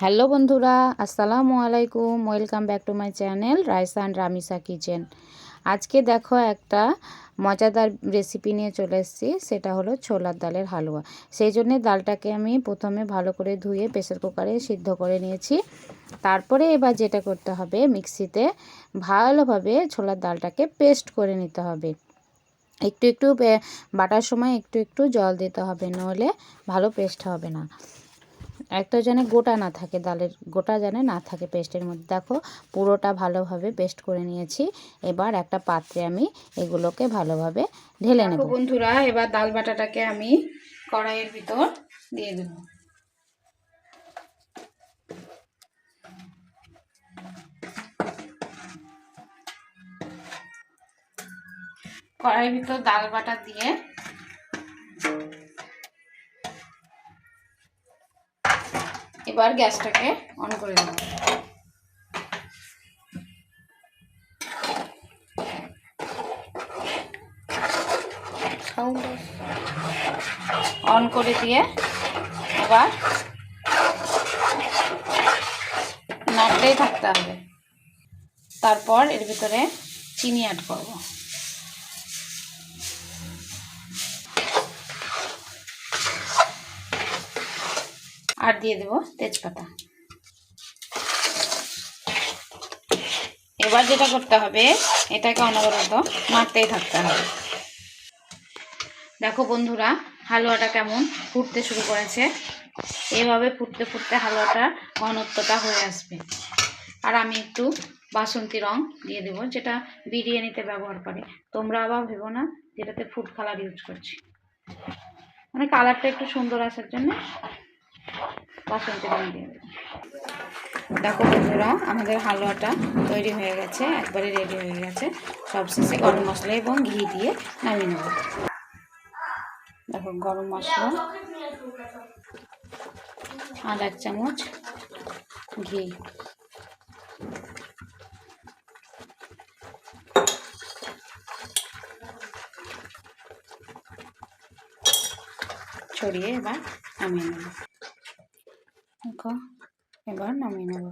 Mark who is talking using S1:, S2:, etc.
S1: Hello বন্ধুরা, আসসালামু আলাইকুম। Welcome back to my channel Raisa and Ramisa kitchen আজকে দেখো একটা মজাদার রেসিপি নিয়ে চলে এসেছি, সেটা হলো ছোলার ডালের হালুয়া। সেই জন্যে ডালটাকে আমি প্রথমে ভালো করে ধুয়ে প্রেসার কুকারে সিদ্ধ করে নিয়েছি। তারপরে এবার যেটা করতে হবে, মিক্সিতে ভালোভাবে ছোলার ডালটাকে পেস্ট করে নিতে হবে। একটু একটু বাটার সময় একটু একটু জল দিতে হবে, নইলে ভালো পেস্ট হবে না। একটা যেন গোটা না থাকে, ডালের গোটা যেন না থাকে পেস্টের মধ্যে। দেখো, পুরোটা ভালোভাবে পেস্ট করে নিয়েছি। এবার একটা পাত্রে আমি এগুলোকে ভালোভাবে ঢেলে নেব। বন্ধুরা, এবার ডাল বাটাটাকে আমি কড়াইয়ের ভিতর দিয়ে দেব। কড়াইয়ের ভিতর ডাল বাটা দিয়ে এবার গ্যাসটাকে অন করে দেব অন করে দিয়ে এবার নাড়তেই থাকতে হবে। তারপর এর ভিতরে চিনি অ্যাড করব। আর দিয়ে দেব তেজপাতা। এবার যেটা করতে হবে, এটাকে অনবরত মারতেই থাকতে হবে। দেখো বন্ধুরা, হালুয়াটা কেমন ফুটতে শুরু করেছে। এভাবে ফুটতে ফুটতে হালুয়াটার ঘনত্বটা হয়ে আসবে। আর আমি একটু বাসন্তী রং দিয়ে দেবো, যেটা বিরিয়ানিতে ব্যবহার করে। তোমরা আবার ভেবো না, যেটাতে ফুড কালার ইউজ করছি। মানে কালারটা একটু সুন্দর আসার জন্য দেখো বন্ধুরা, আমাদের হালুয়াটা তৈরি হয়ে গেছে, একবারে রেডি হয়ে গেছে। সব শেষে গরম মশলা এবং ঘি দিয়ে নামিয়ে নেব। দেখো, গরম মশলা আর এক চামচ ঘি। ছড়িয়ে এবার নামিয়ে নেব। এবার নামিয়ে নেব।